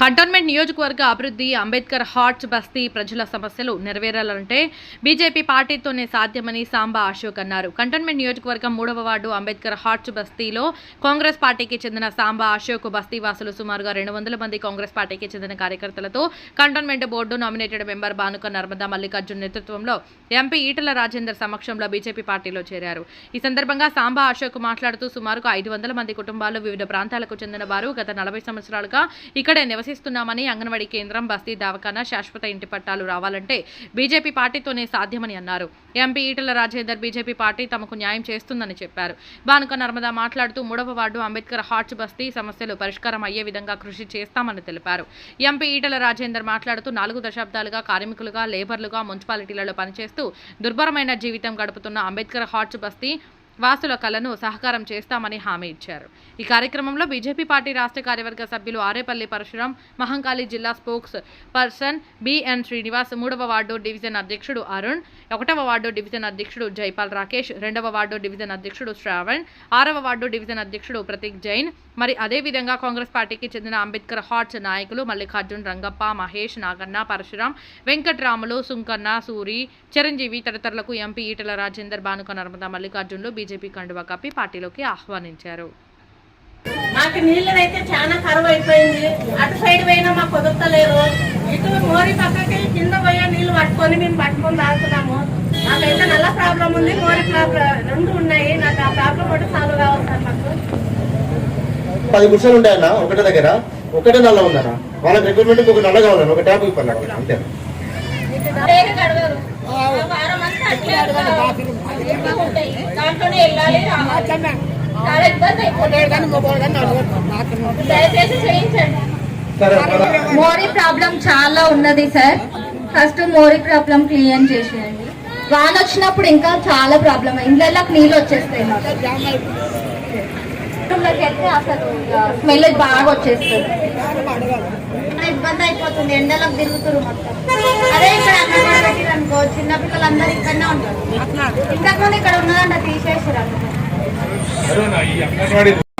Cantonment నియోజకవర్గ అభివృద్ధి Ambedkar hearts బస్తీ ప్రజల సమస్యలు నెరవేరాలంటే బీజేపీ పార్టీతోనే సాధ్యమని సాంబా అశోక్ అన్నారు. కంటోన్మెంట్ నియోజకవర్గం మూడవ వార్డు అంబేద్కర్ హార్ట్ బస్తీలో కాంగ్రెస్ పార్టీకి చెందిన సాంబా అశోక్ బస్తీ వాసులు సుమారుగా రెండు వందల మంది కాంగ్రెస్ పార్టీకి చెందిన కార్యకర్తలతో cantonment board nominated member Banuka Narmada Mallikarjun నేతృత్వంలో ఎంపీ ఈటల రాజేందర్ సమక్షంలో బీజేపీ పార్టీలో చేరారు. ఈ సందర్భంగా సాంబా అశోక్ మాట్లాడుతూ సుమారుగా ఐదు వందల మంది కుటుంబాలు వివిధ ప్రాంతాలకు చెందిన వారు గత నలభై సంవత్సరాలుగా ఇక్కడే నివసిస్తున్నామని అంగన్వాడీ కేంద్రం బస్తీ దావఖానా శాశ్వత ఇంటి పట్టాలు రావాలంటే బీజేపీ పార్టీతోనే సాధ్యమని అన్నారు. MP Etela Rajender BJP party తమకు న్యాయం చేస్తుందని చెప్పారు. బానుక నర్మదా మాట్లాడుతూ మూడవ వార్డు అంబేద్కర్ హార్ట్స్ బస్తీ సమస్యలు పరిష్కారం అయ్యే విధంగా కృషి చేస్తామని తెలిపారు. ఎంపీ ఈటల రాజేందర్ మాట్లాడుతూ నాలుగు దశాబ్దాలుగా కార్మికులుగా లేబర్లుగా మున్సిపాలిటీలలో పనిచేస్తూ దుర్భరమైన జీవితం గడుపుతున్న అంబేద్కర్ హార్ట్స్ బస్తీ వాసుల కళను సహకారం చేస్తామని హామీ ఇచ్చారు. ఈ కార్యక్రమంలో బీజేపీ పార్టీ రాష్ట్ర కార్యవర్గ సభ్యులు ఆరేపల్లి పరశురాం మహంకాళి జిల్లా స్పోక్స్ పర్సన్ బిఎన్ శ్రీనివాస్ మూడవ వార్డు డివిజన్ అధ్యక్షుడు అరుణ్ ఒకటవ వార్డు డివిజన్ అధ్యక్షుడు జైపాల్ రాకేష్ రెండవ వార్డు డివిజన్ అధ్యక్షుడు శ్రావణ్ ఆరవ వార్డు డివిజన్ అధ్యక్షుడు ప్రతీక్ జైన్ మరి అదేవిధంగా కాంగ్రెస్ పార్టీకి చెందిన అంబేద్కర్ హాట్స్ నాయకులు మల్లికార్జున్ రంగప్ప మహేష్ నాగన్న పరశురాం వెంకట్రాములు సుంకన్న సూరి చిరంజీవి తదితరులకు ఎంపీ ఈటల రాజేందర్ భానుక నర్మదా మల్లికార్జున్లు బీజేపీ కండువా కప్పి పార్టీలోకి ఆహ్వానించారు. మాకు నీళ్ళదైతే చాలా కరువు అయిపోయింది అటు సైడ్ పోయినా మాకు కుదరతలేరు ఇటు మోరి పక్కకి కింద పోయే నీళ్ళు పట్టుకొని మేము పట్టుకొని తాగుతున్నాము. మాకైతే నల్ల ప్రాబ్లం ఉంది మోరి ప్రాబ్లం రెండు ఉన్నాయి. నాకు ఆ ప్రాబ్లం ఒకటి సాల్వ్ కావాలి సార్ మాకు. పది గుడిసెలు ఉంటాయన్న ఒకటే దగ్గర? ఒకటే నల్ల ఉందన్న వాళ్ళకి రిక్రూట్మెంట్ ఒక నల్ల కావాలన్న ఒక ట్యాప్ ఇవ్వాలి అంతే. దాంట్లోనే వెళ్ళాలి చాలా ఇబ్బంది అయిపోతుంది దయచేసి చేయించండి మోరీ ప్రాబ్లం చాలా ఉన్నది సార్. ఫస్ట్ మోరీ ప్రాబ్లం క్లియర్ చేసేయండి. వాన వచ్చినప్పుడు ఇంకా చాలా ప్రాబ్లం ఇండ్లకి నీళ్ళు వచ్చేస్తాయి వెళ్తే అసలు స్మెల్ బాగా వచ్చేస్తుంది. ఇబ్బంది అయిపోతుంది. ఎండలకు తిరుగుతురు మొత్తం. అదే ఇక్కడ అంగన్వాడీ పెట్టిరు అనుకో చిన్న పిల్లలందరూ ఇక్కడనే ఉంటారు. ఇంతకు ముందు ఇక్కడ ఉన్నదంట తీసేసారు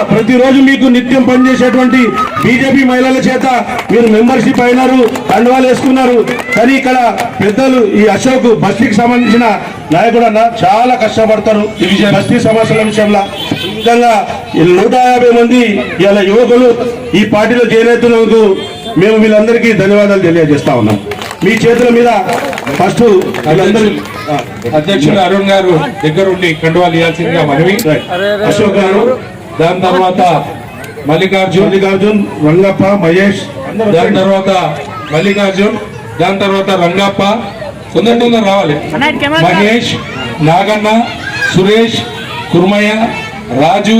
ప్రతిరోజు మీకు నిత్యం పనిచేసేటువంటి బీజేపీ మహిళల చేత మీరు మెంబర్షిప్ అయినారు కండువాలు వేసుకున్నారు. కానీ ఇక్కడ పెద్దలు ఈ అశోక్ బస్తీకి సంబంధించిన నాయకుడు అన్న చాలా కష్టపడతారు ఈ బస్తీ సమస్యల విషయంలో. ఈ నూట యాభై మంది ఇలా యువకులు ఈ పార్టీలో జాయిన్ అవుతున్నందుకు మేము వీళ్ళందరికీ ధన్యవాదాలు తెలియజేస్తా ఉన్నాం. మీ చేతుల మీద ఫస్ట్ అధ్యక్షుడు అరుణ్ గారు దగ్గర ఉండి కండువాలు ఇవ్వాల్సిందిగా మనవి. అశోక్ గారు దాని తర్వాత మల్లికార్జున్. మల్లికార్జున్ రంగప్ప మహేష్. దాని తర్వాత మల్లికార్జున్ దాని తర్వాత రంగప్ప. తొందర తొందర రావాలి. మహేష్ నాగన్న సురేష్ కుర్మయ్య రాజు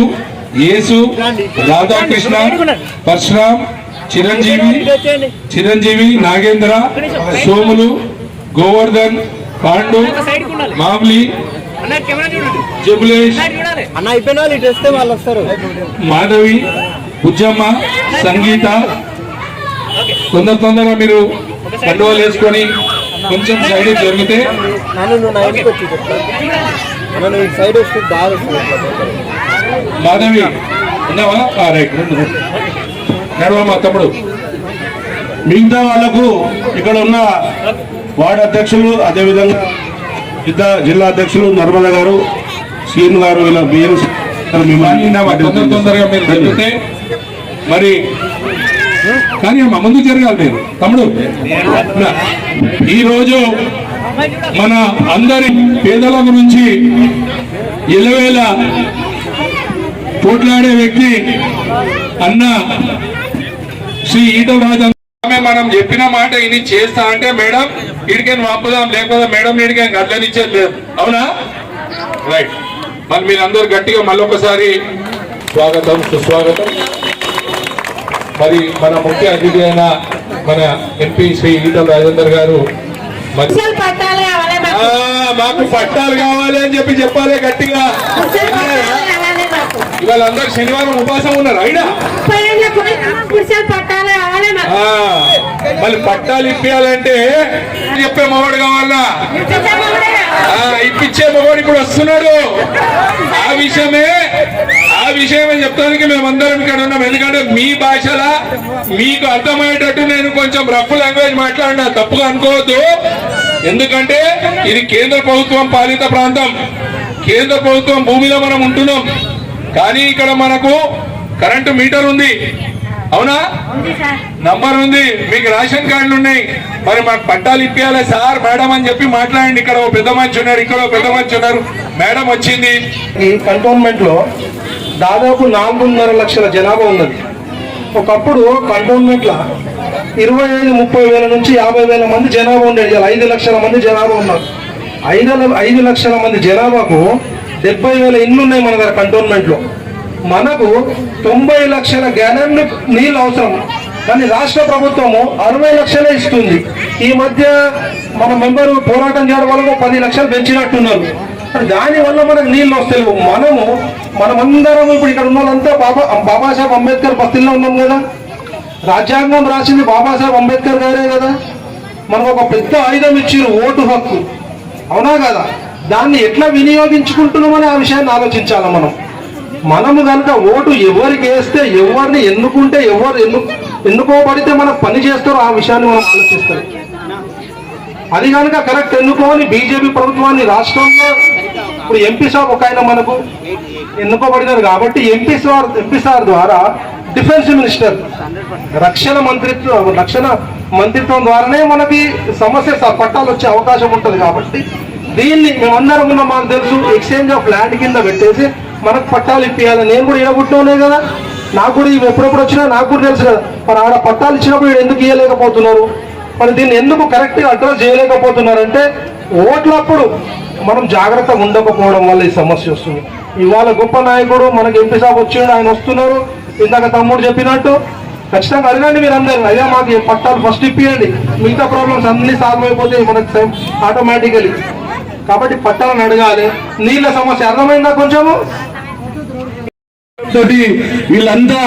యేసు రాధాకృష్ణ పరశురామ్ చిరంజీవి చిరంజీవి నాగేంద్ర సోములు గోవర్ధన్ పాండు మామ్లీ జబులేష్ అన్న అయిపోయిన వాళ్ళు ఇటు వస్తే వాళ్ళు వస్తారు. మాధవి ఉజ్జమ్మ సంగీత. తొందర తొందరగా మీరు కండువాలు వేసుకొని కొంచెం సైడ్ జరిగితే సైడ్ వస్తే బాగా. మాధవి ఉన్నావా? ఆ, రైట్ నడవ మా తమ్ముడు. మిగతా వాళ్ళకు ఇక్కడ ఉన్న వార్డు అధ్యక్షులు అదేవిధంగా జిల్లా జిల్లా అధ్యక్షులు నర్మద గారు సీఎం గారు ఇలా తొందర తొందరగా మీరు మరి కానీ అమ్మ ముందు జరగాలి మీరు తమ్ముడు. ఈరోజు మన అందరి పేదల గురించి ఎలవేళ పోట్లాడే వ్యక్తి అన్న శ్రీ ఈటల రాజన్ మనం చెప్పిన మాట ఇది చేస్తా అంటే మేడం ఇడికేం వాపుదాం లేకపోతే మేడం ఇడికేం గట్లనిచ్చేది లేదు. అవునా? రైట్ మరి మీరు అందరు గట్టిగా మళ్ళొకసారి స్వాగతం సుస్వాగతం. మరి మన ముఖ్య అతిథి అయిన మన ఎంపీ శ్రీ ఈటల రాజేందర్ గారు మాకు. పట్టాలు కావాలి అని చెప్పి చెప్పాలి గట్టిగా. పట్టాలు కావాలి మాకు. ఇవాళ అందరు శనివారం ఉపాసం ఉన్నారు అయినా? మళ్ళీ పట్టాలు ఇప్పించాలంటే చెప్పే మొగడు కావాలా? ఇప్పించే మొగడు ఇప్పుడు వస్తున్నాడు. ఆ విషయమే ఆ ఆ విషయం చెప్తానికి మేమందరం ఇక్కడ ఉన్నాం. ఎందుకంటే మీ భాషలో మీకు అర్థమయ్యేటట్టు నేను కొంచెం రఫ్ లాంగ్వేజ్ మాట్లాడినా తప్పుగా అనుకోవద్దు. ఎందుకంటే ఇది కేంద్ర ప్రభుత్వం పాలిత ప్రాంతం. కేంద్ర ప్రభుత్వం భూమిలో మనం ఉంటున్నాం. కానీ ఇక్కడ మనకు కరెంటు మీటర్ ఉంది. అవునా? నంబర్ ఉంది. మీకు రేషన్ కార్డులు ఉన్నాయి. మరి మాకు పట్టాలు ఇప్పియాలి సార్ మేడం అని చెప్పి మాట్లాడండి. ఇక్కడ ఓ పెద్ద మనిషి ఉన్నారు ఇక్కడ ఓ పెద్ద మనిషి ఉన్నారు. మేడం వచ్చింది. ఈ కంటోన్మెంట్లో దాదాపు నాలుగున్నర లక్షల జనాభా ఉన్నది. ఒకప్పుడు కంటోన్మెంట్లో ఇరవై ఐదు ముప్పై వేల నుంచి యాభై వేల మంది జనాభా ఉండేది. ఐదు లక్షల మంది జనాభా ఉన్నారు. ఐదు ఐదు లక్షల మంది జనాభాకు డెబ్బై వేల ఇండ్లు ఉన్నాయి మన దగ్గర కంటోన్మెంట్లో మనకు తొంభై లక్షల గ్యాలన్లు నీళ్ళు అవసరం. కానీ రాష్ట్ర ప్రభుత్వము అరవై లక్షలే ఇస్తుంది. ఈ మధ్య మన మెంబరు పోరాటం చేయడం వల్ల పది లక్షలు పెంచినట్టున్నారు. దానివల్ల మనకు నీళ్ళు వస్తాయి. మనము మనమందరం ఇప్పుడు ఇక్కడ ఉన్న వాళ్ళంతా బాబా బాబాసాహెబ్ అంబేద్కర్ బస్తీల్లో ఉన్నాం కదా. రాజ్యాంగం రాసింది బాబాసాహెబ్ అంబేద్కర్ గారే కదా. మనకు ఒక పెద్ద ఆయుధం ఇచ్చిరు ఓటు హక్కు. అవునా కదా? దాన్ని ఎట్లా వినియోగించుకుంటున్నామని ఆ విషయాన్ని ఆలోచించాలి మనం? మనము కనుక ఓటు ఎవరికి వేస్తే ఎవరిని ఎన్నుకుంటే ఎవరు ఎన్ను ఎన్నుకోబడితే మనం పని చేస్తారో ఆ విషయాన్ని మనం ఆలోచిస్తాం. అది కనుక కరెక్ట్ ఎన్నుకోని బీజేపీ ప్రభుత్వాన్ని రాష్ట్రంలో ఇప్పుడు ఎంపీ సార్ ఒక ఆయన మనకు ఎన్నుకోబడినారు కాబట్టి ఎంపీ సార్ ఎంపీ సార్ ద్వారా డిఫెన్స్ మినిస్టర్ రక్షణ మంత్రిత్వం రక్షణ మంత్రిత్వం ద్వారానే మనకి సమస్య స- పట్టాలు వచ్చే అవకాశం ఉంటుంది కాబట్టి దీన్ని మేమందరం ఉన్న మాకు తెలుసు ఎక్స్చేంజ్ ఆఫ్ ల్యాండ్ కింద పెట్టేసి మనకు పట్టాలు ఇప్పియాలి. నేను కూడా ఇవ్వబుట్టునే కదా. నాకు కూడా ఇవి ఎప్పుడెప్పుడు వచ్చినా నాకు కూడా తెలుసు కదా. మరి ఆడ పట్టాలు ఇచ్చినప్పుడు ఎందుకు ఇవ్వలేకపోతున్నారు మరి దీన్ని ఎందుకు కరెక్ట్గా అడ్రస్ చేయలేకపోతున్నారంటే ఓట్లప్పుడు మనం జాగ్రత్తగా ఉండకపోవడం వల్ల ఈ సమస్య వస్తుంది. ఇవాళ గొప్ప నాయకుడు మనకి ఎంపీ సాబ్ వచ్చిండు ఆయన వస్తున్నారు. ఇందాక తమ్ముడు చెప్పినట్టు ఖచ్చితంగా అడగండి మీరు అందరు. అయ్యా మాకు పట్టాలు ఫస్ట్ ఇప్పియండి. మిగతా ప్రాబ్లమ్స్ అన్ని సాల్వ్ అయిపోతాయి మనకు ఆటోమేటికలీ కాబట్టి పట్టాలను అడగాలి. నీళ్ళ సమస్య అర్థమైందా కొంచెము? తోటి వీళ్ళంతా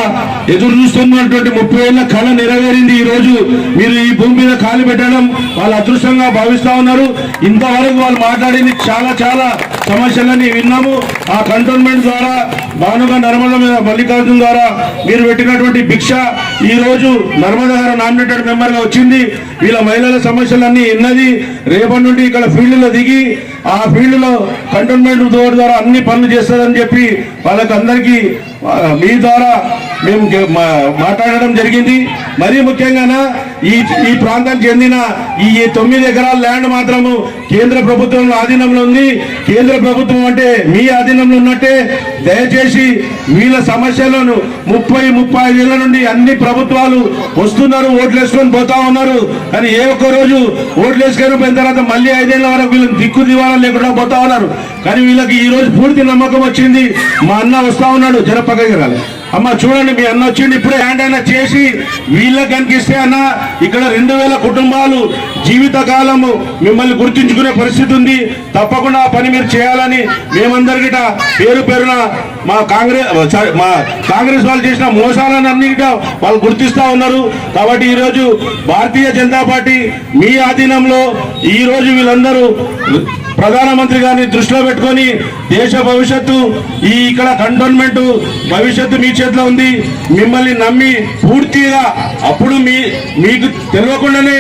ఎదురు చూస్తున్నటువంటి ముప్పై ఏళ్ళ కళ నెరవేరింది ఈ రోజు మీరు ఈ భూమి మీద కాలు పెట్టడం వాళ్ళ అదృష్టంగా భావిస్తా ఉన్నారు. ఇంతవరకు వాళ్ళు మాట్లాడింది చాలా చాలా సమస్యలన్నీ విన్నాము. ఆ కంటోన్మెంట్ ద్వారా భానుగా నర్మద మీద మల్లికార్జున్ ద్వారా మీరు పెట్టినటువంటి భిక్ష ఈ రోజు నర్మద గారు నామినేటెడ్ మెంబర్గా వచ్చింది. వీళ్ళ మహిళల సమస్యలన్నీ విన్నది. రేపటి నుండి ఇక్కడ ఫీల్డ్లో దిగి ఆ ఫీల్డ్లో కంటోన్మెంట్ బోర్డు ద్వారా అన్ని పనులు చేస్తారని చెప్పి వాళ్ళకి అందరికీ మీ ద్వారా మేము మా- మాట్లాడడం జరిగింది. మరీ ముఖ్యంగా ఈ ఈ ప్రాంతానికి చెందిన ఈ తొమ్మిది ఎకరాల ల్యాండ్ మాత్రము కేంద్ర ప్రభుత్వం ఆధీనంలో ఉంది. కేంద్ర ప్రభుత్వం అంటే మీ ఆధీనంలో ఉన్నట్టే. దయచేసి వీళ్ళ సమస్యలను ముప్పై ముప్పై ఐదు నుండి అన్ని ప్రభుత్వాలు వస్తున్నారు ఓట్లు వేసుకొని పోతా ఉన్నారు. కానీ ఏ ఒక్క రోజు ఓట్లు వేసుకొని పోయిన తర్వాత మళ్ళీ ఐదేళ్ళ వరకు వీళ్ళని దిక్కు దివాణం లేకుండా పోతా ఉన్నారు. కానీ వీళ్ళకి ఈ రోజు పూర్తి నమ్మకం వచ్చింది. మా అన్న వస్తా ఉన్నాడు జర రాలేదు అమ్మ చూడండి మీ అన్న వచ్చింది ఇప్పుడే హ్యాండ్ అయినా చేసి వీళ్ళకి కనిపిస్తే అన్న ఇక్కడ రెండు వేల కుటుంబాలు జీవితకాలము మిమ్మల్ని గుర్తించుకునే పరిస్థితి ఉంది. తప్పకుండా ఆ పని మీరు చేయాలని మేమందరికిట పేరు పేరున మా కాంగ్రెస్ మా కాంగ్రెస్ వాళ్ళు చేసిన మోసాలను అన్నిట వాళ్ళు గుర్తిస్తా ఉన్నారు. కాబట్టి ఈరోజు భారతీయ జనతా పార్టీ మీ ఆధీనంలో ఈ రోజు వీళ్ళందరూ ప్రధానమంత్రి గారిని దృష్టిలో పెట్టుకొని దేశ భవిష్యత్తు ఈ ఇక్కడ కంటోన్మెంట్ భవిష్యత్తు మీ చేతిలో ఉంది. మిమ్మల్ని నమ్మి పూర్తిగా అప్పుడు మీ మీకు తెలియకుండానే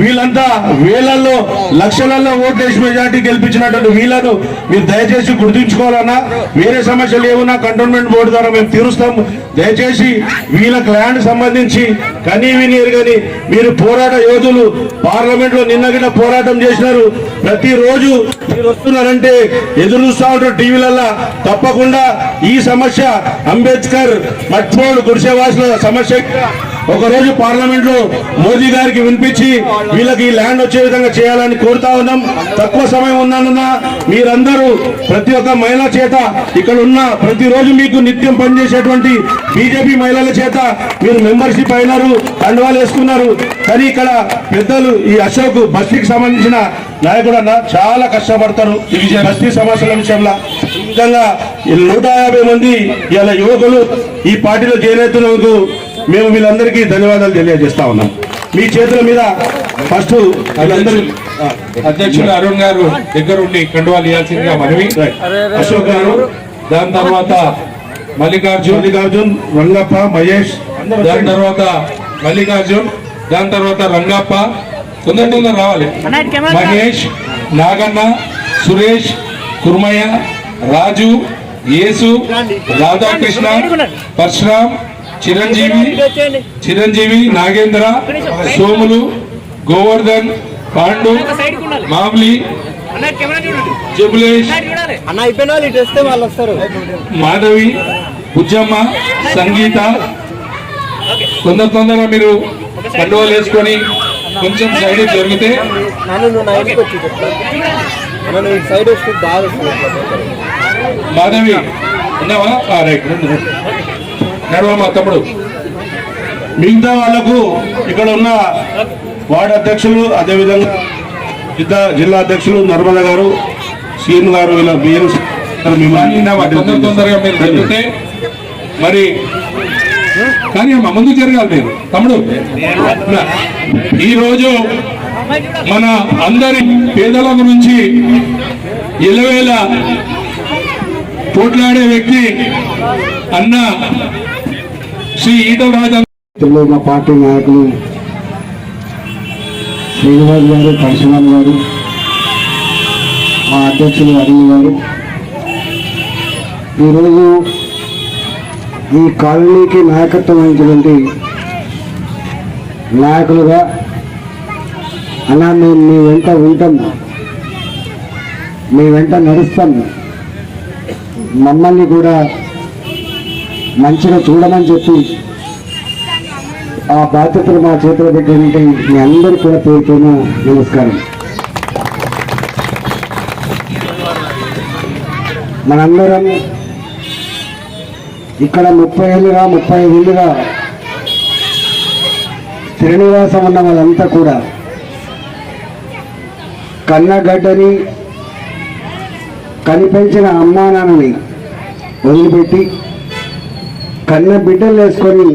వీళ్ళంతా వేలల్లో లక్షలలో ఓట్లు వేసి మెజార్టీ గెలిపించినటువంటి వీళ్ళను మీరు దయచేసి గుర్తుంచుకోవాలన్నా వేరే సమస్యలు ఏమన్నా కంటోన్మెంట్ బోర్డు ద్వారా మేము తీరుస్తాం. దయచేసి వీళ్ళకి ల్యాండ్ సంబంధించి కనీ విని ఎరుగని మీరు పోరాట యోధులు పార్లమెంట్లో నిన్న గిట్ట పోరాటం చేసినారు. ప్రతిరోజు మీరు వస్తున్నారంటే ఎదురు చూస్తా ఉంటారు టీవీలలో తప్పకుండా ఈ సమస్య అంబేద్కర్ మట్మోడ్ గుడిసెవాసుల సమస్య. ఒకరోజు పార్లమెంట్లో మోదీ గారికి వినిపించి వీళ్ళకి ఈ ల్యాండ్ వచ్చే విధంగా చేయాలని కోరుతా ఉన్నాం. తక్కువ సమయం ఉన్నానన్నా మీరందరూ ప్రతి ఒక్క మహిళ చేత ఇక్కడ ఉన్న ప్రతిరోజు మీకు నిత్యం పనిచేసేటువంటి బీజేపీ మహిళల చేత మీరు మెంబర్షిప్ అయినారు కండువాలు వేసుకున్నారు. కానీ ఇక్కడ పెద్దలు ఈ అశోక్ బస్తీకి సంబంధించిన నాయకుడు అన్న చాలా కష్టపడతారు ఈ బస్తీ సమస్యల విషయంలో. ముఖ్యంగా నూట యాభై మంది ఇలా యువకులు ఈ పార్టీలో చేరేతున్నందుకు మేము వీళ్ళందరికీ ధన్యవాదాలు తెలియజేస్తా ఉన్నాం. మీ చేతుల మీద ఫస్ట్ అధ్యక్షులు అరుణ్ గారు దగ్గరుండి కండువాలు ఇవ్వాల్సిందిగా మనవి. అశోక్ గారు. దాని తర్వాత మల్లికార్జున్. మల్లికార్జున్ రంగప్ప మహేష్. దాని తర్వాత మల్లికార్జున్ దాని తర్వాత రంగప్ప. తొందర తొందర రావాలి. మహేష్ నాగన్న సురేష్ కుర్మయ్య రాజు యేసు రాధాకృష్ణ పరశురామ్ చిరంజీవి చిరంజీవి నాగేంద్ర సోములు గోవర్ధన్ పాండు మామ్లీ జబులేష్ వాళ్ళు వస్తారు మాధవి బుజ్జమ్మ సంగీత. తొందర తొందరగా మీరు కండువాలు వేసుకొని కొంచెం సైడ్ జరిగితే సైడ్ వస్తే మాధవి ఉన్నావా? రైట్. నడవ మా తమ్ముడు? మిగతా వాళ్ళకు ఇక్కడ ఉన్న వార్డు అధ్యక్షులు అదేవిధంగా జిల్లా జిల్లా అధ్యక్షులు నర్మల గారు సీఎం గారు ఇలా బియ్యం తొందరగా మీరు జరిగితే మరి కానీ అమ్మ ముందు జరగాలి మీరు. తమ్ముడు. ఈరోజు మన అందరి పేదల గురించి ఎలవేళ పోట్లాడే వ్యక్తి అన్న శ్రీ ఈటల రాజా మా పార్టీ నాయకులు శ్రీనివాస్ గారు పరశురామ్ గారు మా అధ్యక్షులు అరుణ్ గారు. ఈరోజు ఈ కాలనీకి నాయకత్వం వహించినటువంటి నాయకులుగా అలా మేము మీ వెంట ఉంటాం. మీ వెంట నడుస్తాం. మమ్మల్ని కూడా మంచిగా చూడమని చెప్పి ఆ బాధ్యతలు మా చేతిలో పెట్టినట్టు మీ అందరికీ కూడా పేరుతోనూ నమస్కారం. మనందరం ఇక్కడ ముప్పై ఏళ్ళుగా ముప్పై ఐదు ఏళ్ళుగా శ్రీనివాసం ఉన్న వాళ్ళంతా కూడా కన్నగడ్డని కనిపించిన అమ్మా నాన్నని వదిలిపెట్టి కన్న బిడ్డలు వేసుకొని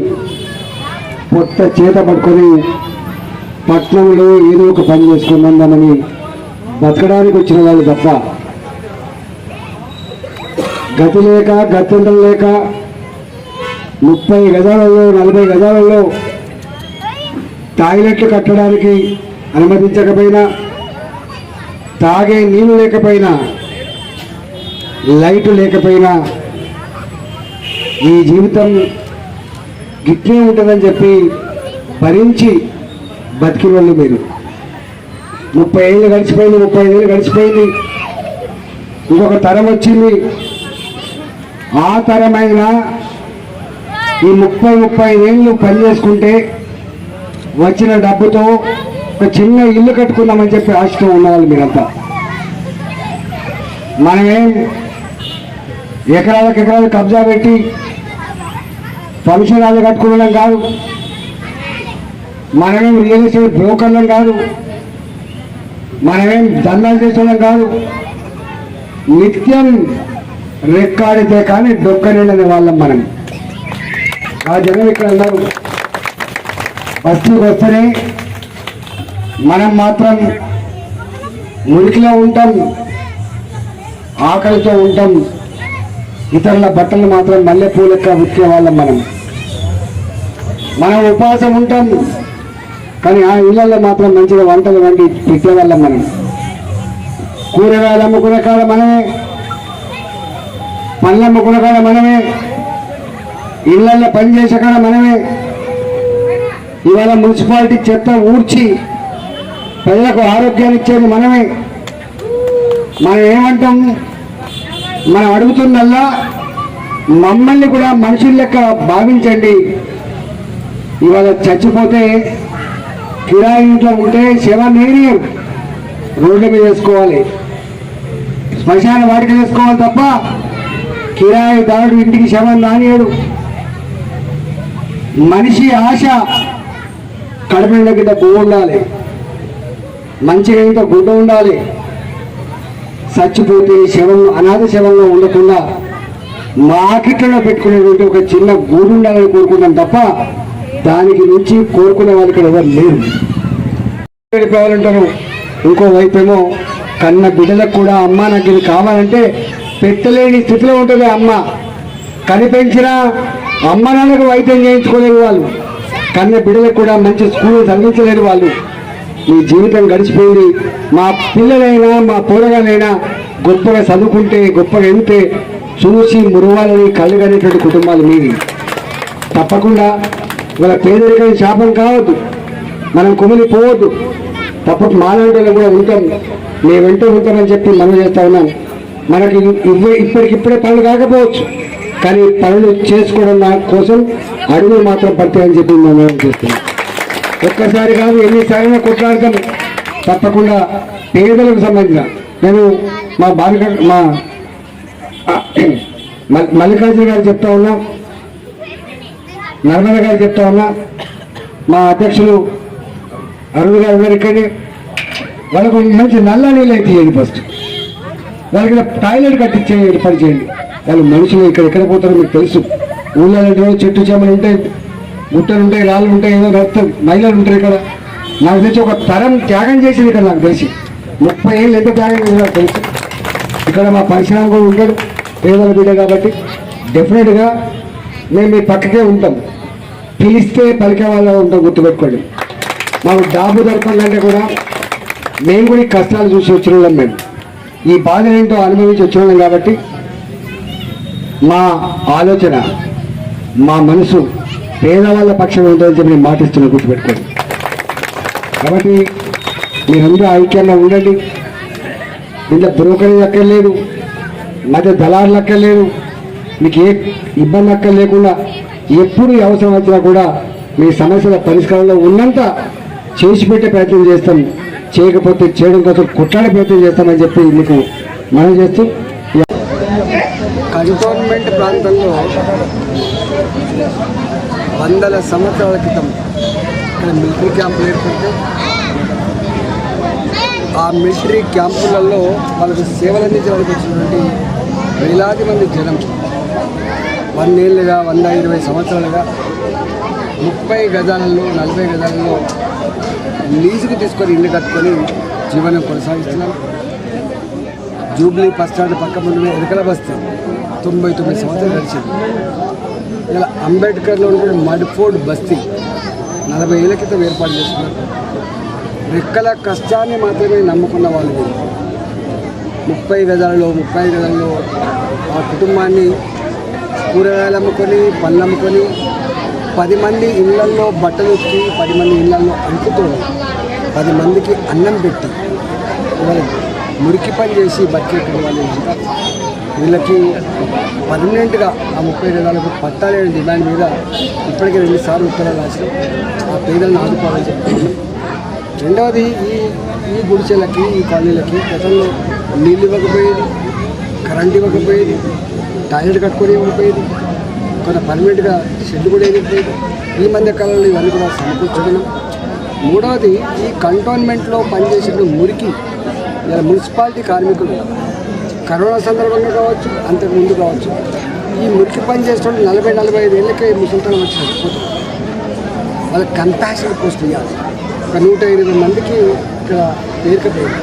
పొట్ట చేత పట్టుకొని పట్నంలో ఏదో ఒక పని చేసుకుందామని బతకడానికి వచ్చిన వాళ్ళు తప్ప గతి లేక గత్యంతరం లేక ముప్పై గజాలలో నలభై గజాలలో టాయిలెట్లు కట్టడానికి అనుమతించకపోయినా తాగే నీళ్ళు లేకపోయినా లైట్ లేకపోయినా ఈ జీవితం గిట్లే ఉంటుందని చెప్పి భరించి బతికిన వాళ్ళు మీరు. ముప్పై ఏళ్ళు గడిచిపోయింది ముప్పై ఐదు ఏళ్ళు గడిచిపోయింది. ఇంకొక తరం వచ్చింది. ఆ తరమైన ఈ ముప్పై ముప్పై ఏళ్ళు పని చేసుకుంటే వచ్చిన డబ్బుతో ఒక చిన్న ఇల్లు కట్టుకుందామని చెప్పి ఆశతో ఉన్నవాళ్ళు మీరంతా. మనమేం ఎకరాలకు ఎకరాలు కబ్జా పెట్టి ఫంక్షన్ కట్టుకోవడం కాదు. మనమేం రియల్ ఎస్టేట్ బ్రోకర్లం కాదు. మనమేం దందాలు చేసుకోవడం కాదు. నిత్యం రెక్కాడితే కానీ డొక్కనిండని వాళ్ళం మనం. ఆ జనం ఇక్కడ ఉన్నారు. బస్తీకి వస్తేనే మనం మాత్రం మురికిలో ఉంటాం. ఆకలితో ఉంటాం. ఇతరుల బట్టలు మాత్రం మల్లెపూ లెక్క ఉతికే వాళ్ళం మనం. మనం ఉపవాసం ఉంటాం కానీ ఆ ఇళ్ళల్లో మాత్రం మంచిగా వంటలు వండి పెట్టేవాళ్ళం మనం. కూరగాయలు అమ్ముకునే కాడ మనమే. పళ్ళు అమ్ముకునే కాడ మనమే. ఇళ్ళల్లో పని చేసే కాడ మనమే. ఇవాళ మున్సిపాలిటీ చెత్త ఊడ్చి ప్రజలకు ఆరోగ్యాన్ని ఇచ్చేది మనమే. మనం ఏమంటాం? మనం అడుగుతుందల్లా మమ్మల్ని కూడా మనుషుల లెక్క భావించండి. ఇవాళ చచ్చిపోతే కిరాయి ఇంట్లో ఉంటే శవ నేనేరు రోడ్ల మీద వేసుకోవాలి. శ్మశాన వాటికి వేసుకోవాలి తప్ప కిరాయి దారుడు ఇంటికి శవం నానేడు మనిషి ఆశ కడపండ కింద పువ్వు ఉండాలి. మంచిగా ఇంత గుడ్డ ఉండాలి. చచ్చిపోతే శవం అనాథ శవంగా ఉండకుండా మాకిట్లో పెట్టుకునేటువంటి ఒక చిన్న గూడు ఉండాలని కోరుకుంటాం తప్ప దానికి మించి కోరుకునే వాళ్ళు ఇక్కడ ఎవరు లేరు. వెళ్ళిపోవాలంటారు ఇంకోవైపేమో కన్న బిడ్డలకు కూడా అమ్మ నాకు ఇది కావాలంటే పెట్టలేని స్థితిలో ఉంటుంది అమ్మ. కనిపెంచిన అమ్మ నాన్నకు వైద్యం చేయించుకోలేని వాళ్ళు. కన్న బిడ్డలకు కూడా మంచి స్కూల్ చదివించలేని వాళ్ళు. మీ జీవితం గడిచిపోయింది. మా పిల్లలైనా మా పోరగాలైనా గొప్పగా చదువుకుంటే గొప్పగా వెళ్తే చూసి మురవాలని కళ్ళుగనేటువంటి కుటుంబాలు మీవి. తప్పకుండా ఇవాళ పేదరికం శాపం కావద్దు. మనం కుమిలిపోవద్దు తప్పక మానవుడిలో కూడా ఉంటాం. మేము వెంట ఉంటామని చెప్పి మనం చేస్తా ఉన్నాం. మనకి ఇవ్వ ఇప్పటికిప్పుడే పనులు కాకపోవచ్చు. కానీ పనులు చేసుకోవడం కోసం అడుగులు మాత్రం పడతాయని చెప్పి మనం చేస్తున్నాం. ఒక్కసారి కాదు ఎన్నిసార్లు కొట్లాడతాం. తప్పకుండా పేదలకు సంబంధించిన. నేను మా బాలిక మా మల్లికార్జున గారు చెప్తా ఉన్నా నర్మద గారు చెప్తా ఉన్నా మా అధ్యక్షులు అరుణ్ గారు ఉన్నారు ఇక్కడే. వాళ్ళకు మంచి నల్ల నీళ్ళు అయితే ఫస్ట్? వాళ్ళకి టాయిలెట్ కట్టించే ఏర్పాటు చేయండి. వాళ్ళు మనుషులు ఇక్కడ ఎక్కడ పోతారో మీకు తెలుసు. ఊళ్ళో చెట్టు చేమలు ఉంటాయి గుట్టలు ఉంటాయి రాళ్ళు ఉంటాయి ఏదో రక్తం. మహిళలు ఉంటారు ఇక్కడ. నాకు తెలిసి ఒక తరం త్యాగం చేసింది ఇక్కడ నాకు తెలిసి. ముప్పై ఏళ్ళు ఎంత త్యాగం చేసింది నాకు తెలుసు. ఇక్కడ మా పరిశ్రమ కూడా ఉంటాడు పేదల బిడ్డ కాబట్టి. డెఫినెట్గా మేము మీ పక్కకే ఉంటాం. పిలిస్తే పలికే వాళ్ళ ఉంటాం గుర్తుపెట్టుకోండి. మాకు డాబు దొరకందంటే కూడా మేము కూడా ఈ కష్టాలు చూసి వచ్చిన వాళ్ళం మేము. ఈ బాధ ఏంటో అనుభవించి వచ్చిన వాళ్ళం కాబట్టి మా ఆలోచన మా మనసు పేదవాళ్ళ పక్షంగా ఉంటుందని చెప్పి నేను మాటిస్తున్నా గుర్తుపెట్టుకోండి. కాబట్టి మీరందరూ ఐక్యంగా ఉండండి. దీంట్లో బ్రోకరేజ్ అక్కర్లేదు మధ్య దళారులు అక్కర్లేదు మీకు ఏ ఇబ్బంది అక్కర్ లేకుండా ఎప్పుడు అవసరం వచ్చినా కూడా మీ సమస్యల పరిష్కారంలో ఉన్నంత చేసి పెట్టే ప్రయత్నం చేస్తాం. చేయకపోతే చేయడం కోసం కొట్లాడే ప్రయత్నం చేస్తామని చెప్పి మీకు మనం చేస్తూ కంటోన్మెంట్ ప్రాంతంలో వందల సంవత్సరాల క్రితం ఇక్కడ మిలిటరీ క్యాంపులు ఏర్పడితే ఆ మిలిటరీ క్యాంపులలో వాళ్ళకు సేవలు అందించడానికి వచ్చినటువంటి వేలాది మంది జనం వందేళ్ళుగా వంద ఇరవై సంవత్సరాలుగా ముప్పై గజాలలో నలభై గజాలలో లీజుకు తీసుకొని ఇల్లు కట్టుకొని జీవనం కొనసాగిస్తున్నాం. జూబ్లీ బస్ స్టాండ్ పక్క ముందు ఎరకల బస్తీ తొంభై తొమ్మిది సంవత్సరాలు గడిచింది. ఇలా అంబేద్కర్లో ఉన్నటువంటి మడ్ఫోర్డ్ బస్తీ నలభై ఏళ్ళ క్రితం ఏర్పాటు చేసుకున్నారు రెక్కల కష్టాన్ని మాత్రమే నమ్ముకున్న వాళ్ళు ముప్పై గజాలలో ముప్పై గజాలలో ఆ కుటుంబాన్ని కూరగాయలు అమ్ముకొని పళ్ళు అమ్ముకొని పది మంది ఇళ్ళల్లో బట్టలు ఉతికి పది మంది ఇళ్ళల్లో అంటుతో పది మందికి అన్నం పెట్టి మురికి పని చేసి బతికేటువంటి వాళ్ళు వీళ్ళకి పర్మనెంట్గా ఆ ముప్పై గజాలకు పట్టాలేని డిమాండ్ మీద ఇప్పటికే రెండుసార్లు ఉత్తరాలు రాసినాం. ఆ పేదలను ఆదుకోవాలని చెప్పి. రెండవది ఈ ఈ గుడిసెలకి ఈ కాలనీలకి గతంలో నీళ్ళు ఇవ్వకపోయేది కరెంట్ ఇవ్వకపోయేది టాయిలెట్ కట్టుకొని ఇవ్వకపోయేది కొంత పర్మనెంట్గా షెడ్ కూడా వేయకపోయేది. ఈ మధ్య కాలంలో ఇవన్నీ కూడా సమకూర్చుకున్నాం. మూడవది ఈ కంటోన్మెంట్లో పనిచేసిన మురికి ఇలా మున్సిపాలిటీ కార్మికులు కరోనా సందర్భంగా కావచ్చు అంతకు ముందు కావచ్చు ఈ మురికి పని చేసిన నలభై నలభై ఐదు ఏళ్ళకే ముసలితనం వచ్చి చచ్చిపోతారు వాళ్ళకి కంపాషన్ పోస్ట్ ఇవ్వాలి ఒక నూట ఇరవై మందికి ఇక్కడ పేరుకపోయింది.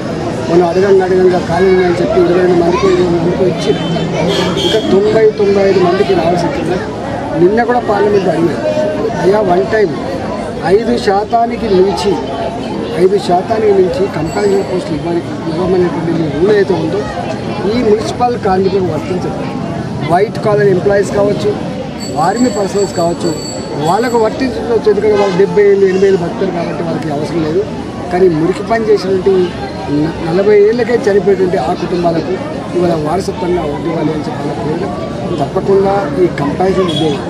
మనం అడగంగా అడగంగా ఖాళీ అని చెప్పి ఇరవై ఐదు మందికి ఇరవై మందికి ఇచ్చి ఇంకా తొంభై తొంభై ఐదు మందికి రావాల్సి ఉంటుంది నిన్న కూడా పార్లమెంట్ అడిగారు. అయ్యా వన్ టైం ఐదు శాతానికి మించి ఐదు శాతానికి మించి కంపారిజన్ పోస్టులు ఇవ్వని ఇవ్వమనేటువంటి రూల్ అయితే ఉందో ఈ మున్సిపల్ కార్మికులకు వర్తించదు వైట్ కాలర్ ఎంప్లాయీస్ కావచ్చు ఆర్మీ పర్సనల్స్ కావచ్చు వాళ్ళకు వర్తించవచ్చు ఎందుకంటే వాళ్ళు డెబ్బై ఏళ్ళు ఎనభై ఏళ్ళు బతుకుతారు కాబట్టి వాళ్ళకి అవసరం లేదు. కానీ మురికి పని చేసినటువంటి నలభై ఏళ్ళకే చనిపోయేటువంటి ఆ కుటుంబాలకు ఇవాళ వారసత్వంగా ఉద్యోగాలు అని చెప్పాలి వాళ్ళ తప్పకుండా ఈ కంపారిజన్ ఉద్యోగం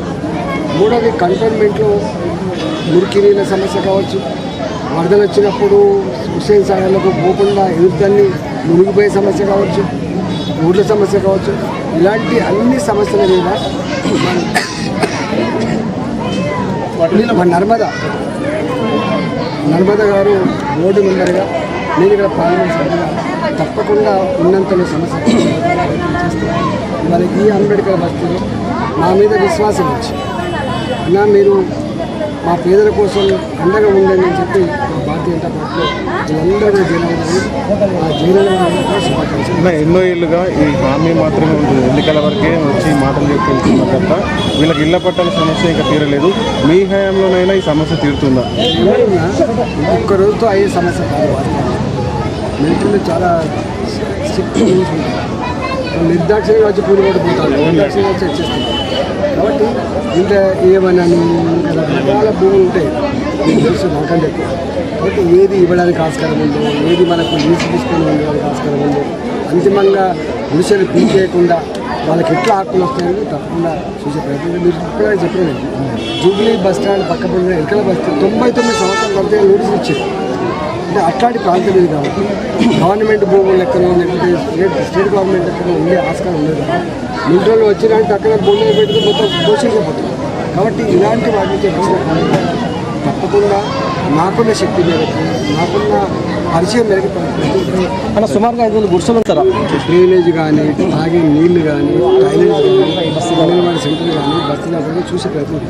మూడోది కంటోన్మెంట్లో మురికి నీళ్ళ సమస్య కావచ్చు వరదలు వచ్చినప్పుడు హుస్సేన్ సాగర్లకు పోకుండా ఎదురుతల్లి మునిగిపోయే సమస్య కావచ్చు ఊర్ల సమస్య కావచ్చు ఇలాంటి అన్ని సమస్యల మీద మన- నర్మదా నర్మద గారు బోర్డు మెంబర్గా నేను ఇక్కడ పార్లమెంట్ తప్పకుండా ఉన్నంతలో సమస్య చేస్తాను ఇవాళ ఈ అంబేద్కర్ బస్తీలో నా మీద విశ్వాసం వచ్చి నా మీరు మా పేదల కోసం అండగా అని చెప్పి మా భారతీయ జనతా పార్టీలో వీళ్ళందరూ కూడా జైలు శుభాకాంక్షలు. ఎన్నో ఏళ్ళుగా ఈ హామీ మాత్రమే ఉంటుంది. ఎన్నికల వరకే వచ్చి మాటలు చెప్పి వెళ్తున్నారు తప్ప వీళ్ళకి ఇళ్ళ పట్టాల సమస్య ఇంకా తీరలేదు. మీ హయాంలోనైనా ఈ సమస్య తీరుతుందా? ఒక్క రోజుతో అయ్యే సమస్య కాదు మిలిటరీలో చాలా స్ట్రిక్ట్ రూల్స్ ఉంటాయి నిర్దాక్షిణ్యంగా వచ్చి కూలి పడిపోతారు నిర్దాక్షిణ్యంగా వచ్చి వచ్చేస్తారు కాబట్టి ఇంకా ఏమైనా రకరకాల భూములు ఉంటాయి మీకు తెలుసు నాకంటే ఎక్కువ. కాబట్టి ఏది ఇవ్వడానికి ఆస్కారం ఉందో ఏది మనకు లీజు తీసుకొని ఉండడానికి ఆస్కారం ఉందో అంతిమంగా మనుషులు పీకేయకుండా వాళ్ళకి ఎట్లా హక్కులు వస్తాయని తప్పకుండా చూసే ప్రయత్నం మీరు ఇప్పుడే చెప్పలేదు జూబ్లీ బస్ స్టాండ్ పక్క పడిన ఎక్కడ బస్ స్టాండ్ తొంభై తొమ్మిది సంవత్సరాల వరకు నోటీసులు ఇచ్చారు. అంటే అట్లాంటి ప్రాంతం ఇది కాబట్టి. గవర్నమెంట్ భూములు ఎక్కడ లేకపోతే స్టేట్ స్టేట్ గవర్నమెంట్ ఎక్కడ ఉండే ఆస్కారం ఉండదు. కదా మిలిటరీలో వచ్చినట్టు అక్కడ భూములు పెడితే మొత్తం పోషించబోతుంది కాబట్టి ఇలాంటి వాటికి తప్పకుండా నాకున్న శక్తి మేరకు నాకున్న పరిచయం మేరకు అన్న సుమారుగా ఐదు వందల ఉంటారా డ్రైనేజ్ కానీ తాగే నీళ్ళు కానీ టాయిలెట్స్ కానీ బస్సు సెంటర్ కానీ బస్సు చూసే ప్రయత్నం.